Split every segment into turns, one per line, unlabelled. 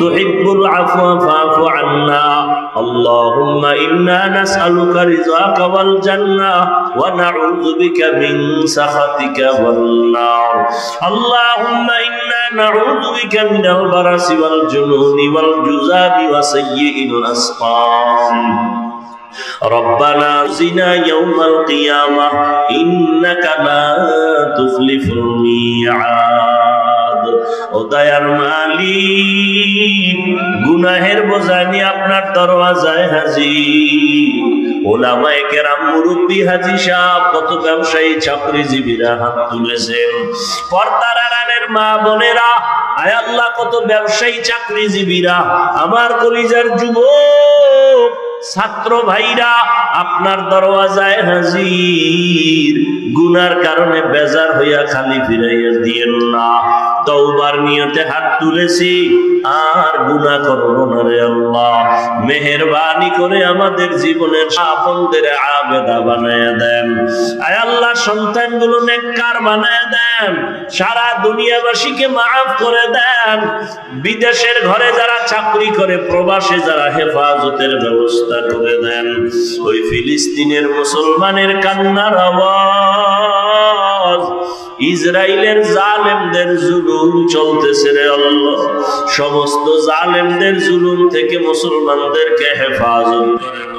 تحب العفو فاعف عنا اللهم إنا نسألك رضاك والجنة ونعوذ بك من سخطك والنار اللهم إنا نعوذ بك من البرس والجنون والجذاب وسيء الأسقام ربنا زنا يوم القيامة إنك لا تخلف الميعاد ও দয়ার গুনাহের আপনার দরওয়াজায় ওলামায়ে কেরাম হাজি সাহেব কত ব্যবসায়ী, চাকরিজীবীরা হাত তুলেছেন। পর্দার মা বোনেরা, আয় আল্লাহ, কত ব্যবসায়ী, চাকরিজীবীরা, আমার কলিজার যুবক, ছাত্র ভাইরা, আপনার দরওয়াজায় হাজির। গুনার কারণে বেজার হইয়া খালি ফিরাইয়া দিয়েন না। তওবার নিয়তে হাত তুলেছি। আর গুনাহ করব না রে আল্লাহ। মেহেরবানি করে আমাদের জীবনের আপনদের আবেদা বানায় দেন। আয় আল্লাহ, সন্তানগুলো নেককার বানায় দেন। সারা দুনিয়াবাসীকে মাফ করে দেন। বিদেশের ঘরে যারা চাকরি করে, প্রবাসে যারা হেফাজতের ব্যবস্থা করে দেন। ওই ফিলিস্তিনের মুসলমানের কান্নার আওয়াজ। ইসরায়েলের জালেমদের জুলুম চলতেছে রে আল্লাহ সমস্ত জালেমদের জুলুম থেকে মুসলমানদেরকে হেফাজত করে।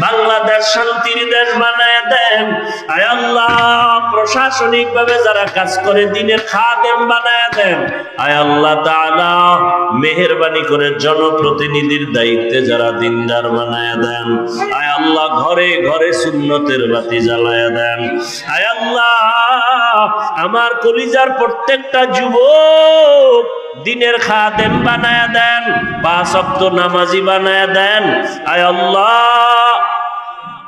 বাংলাদেশ শান্তির দেশ বানায় দেন। আয় আল্লাহ প্রশাসনিক ভাবে যারা কাজ করে, দিনের খাদেম বানায় দেন। আয় আল্লাহ তাআলা, মেহেরবানি করে জনপ্রতিনিধির দায়িত্বে যারা দিনদার বানায় দেন। আয় আল্লাহ, ঘরে ঘরে সুন্নতের বাতি জ্বালায় দেন। আয় আল্লাহ, আমার কলিজার প্রত্যেকটা যুবক দিনের খাদেম বানায় দেন, পাঁচ অক্ত নামাজি বানায় দেন, আয় আল্লাহ,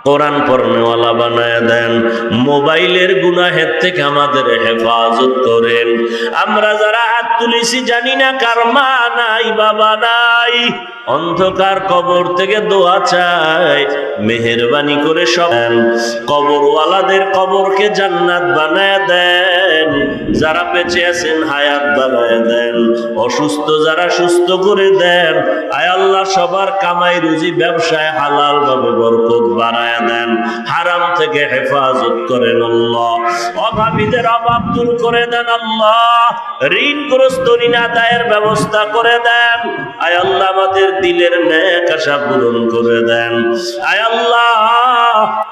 কোরআন পড়নেওয়ালা বানায় দেন, মোবাইলের গুনাহের থেকে আমাদের হেফাজত করেন। আমরা যারা হাত তুলেছি জানি না কার মা নাই, বাবা নাই। অন্ধকার কবর থেকে দোয়া চাই, মেহেরবানি করে সব। কবরওয়ালাদের কবরকে জান্নাত বানায় দেন। যারা বেঁচে আছেন হায়াত বানায় দেন। অসুস্থ যারা সুস্থ করে দেন, আয় আল্লাহ সবার কামাই রুজি ব্যবসায় হালাল ভাবে বরকত বাড়ায় দেন। হারাম থেকে হেফাজত করেন আল্লাহ। অভাবীদের অভাব দূর করে দেন আল্লাহ। ঋণগ্রস্ত ঋণ আদায়ের ব্যবস্থা করে দেন। আয় আল্লাহ আমাদের দিলের ন্যাক আশা পূরণ করে দেন। আয় আল্লাহ